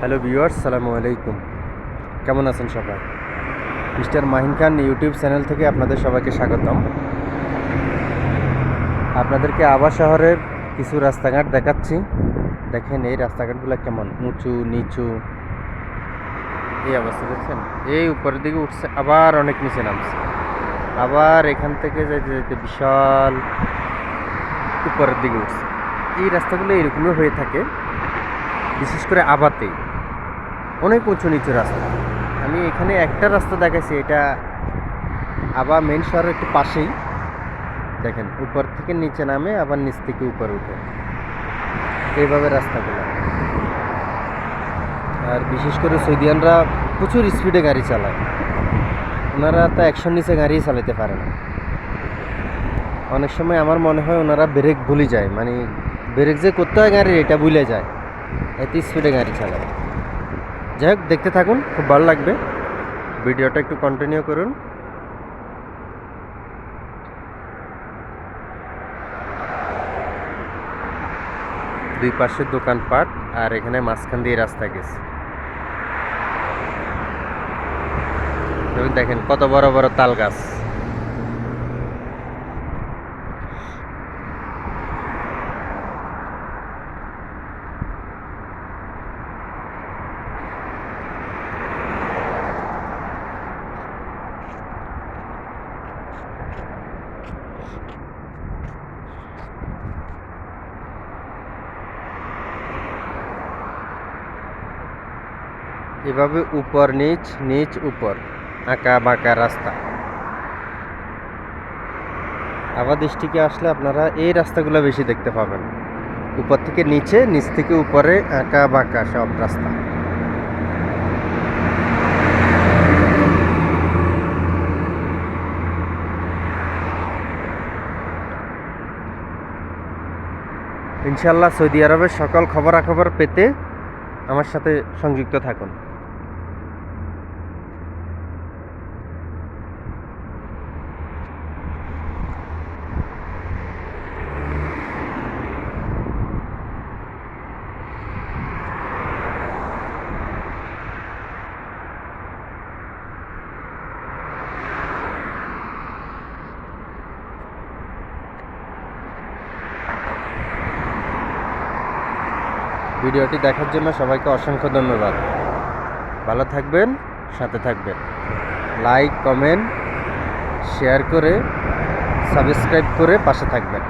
Hello viewers সালামু আলাইকুম। কেমন আছেন সবাই? Mister Mahin Khan YouTube channel থেকে আপনাদের সবাইকে স্বাগতম। আপনাদেরকে আবার শহরের কিছু রাস্তাঘাট দেখাচ্ছি। দেখেন এই রাস্তাঘাটগুলো কেমন? উঁচু, নিচু। এই অবস্থা, দেখছেন? এই উপরের দিকে উঠছে, আবার অনেক নিচে নামছে। আবার এখান থেকে যেতে যেতে বিশাল উপরের দিকে উঠছে। এই রাস্তাগুলো এরকমই হয়ে থাকে, বিশেষ করে আবাতে। অনেক উঁচু নিচু রাস্তা। আমি এখানে একটা রাস্তা দেখাচ্ছি এটা আবার মেন শহরের একটু পাশেই। দেখেন, উপর থেকে নিচে নামে, আবার নিচ থেকে উপরে উঠে। এইভাবে রাস্তাগুলো। আর বিশেষ করে সৌদিয়ানরা প্রচুর স্পিডে গাড়ি চালায়। ওনারা তো একশোর নিচে গাড়ি চালাতে পারে না। অনেক সময় আমার মনে হয় ওনারা ব্রেক ভুলে যায়। মানে ব্রেক যে করতে হয় গাড়ির, এটা ভুলে যায়। এত স্পিডে গাড়ি চালায়। যাই হোক, দেখতে থাকুন, খুব ভালো লাগবে। ভিডিওটা একটু কন্টিনিউ করুন। দুই পাশে দোকানপাট, আর এখানে মাঝখান দিয়ে রাস্তা গেছে। দেখেন কত বড় বড় তাল গাছ। এভাবে উপর নিচ নিচ উপর, আঁকা বাঁকা রাস্তা। আবার দৃষ্টিকে আসলে আপনারা এই রাস্তাগুলো বেশি দেখতে পাবেন। উপর থেকে নিচে, নিচ থেকে উপরে আঁকা বাঁকা সব রাস্তা। ইনশাল্লাহ সৌদি আরবের সকল খবরাখবর পেতে আমার সাথে সংযুক্ত থাকুন। ভিডিওটি দেখার জন্য সবাইকে অসংখ্য ধন্যবাদ। ভালো থাকবেন, সাথে থাকবেন। লাইক, কমেন্ট, শেয়ার করে, সাবস্ক্রাইব করে পাশে থাকবেন।